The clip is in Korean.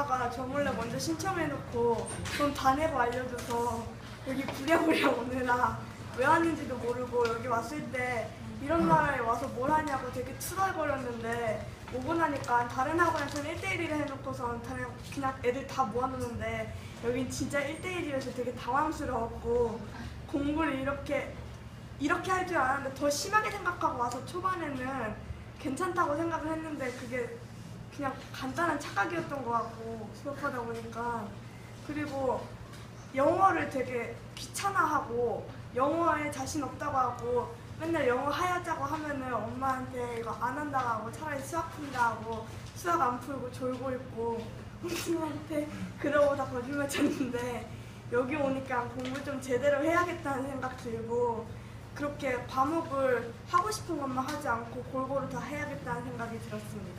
엄마가 저 몰래 먼저 신청해놓고 돈 다 내고 알려줘서 여기 부랴부랴 오느라 왜 왔는지도 모르고 여기 왔을 때 이런 나라에 와서 뭘 하냐고 되게 투덜거렸는데 오고 나니까 다른 학원에서는 1대1을 해놓고선 다른 그냥 애들 다 모아놓는데 여긴 진짜 1대1이라서 되게 당황스러웠고 공부를 이렇게 이렇게 할 줄 알았는데 더 심하게 생각하고 와서 초반에는 괜찮다고 생각을 했는데 그게 그냥 간단한 착각이었던 것 같고 수업하다 보니까 그리고 영어를 되게 귀찮아하고 영어에 자신 없다고 하고 맨날 영어 하야자고 하면은 엄마한테 이거 안 한다고 하고 차라리 수학 푼다 하고 수학 안 풀고 졸고 있고 엄마한테 그러고 다 거짓말 쳤는데 여기 오니까 공부 좀 제대로 해야겠다는 생각 들고 그렇게 과목을 하고 싶은 것만 하지 않고 골고루 다 해야겠다는 생각이 들었습니다.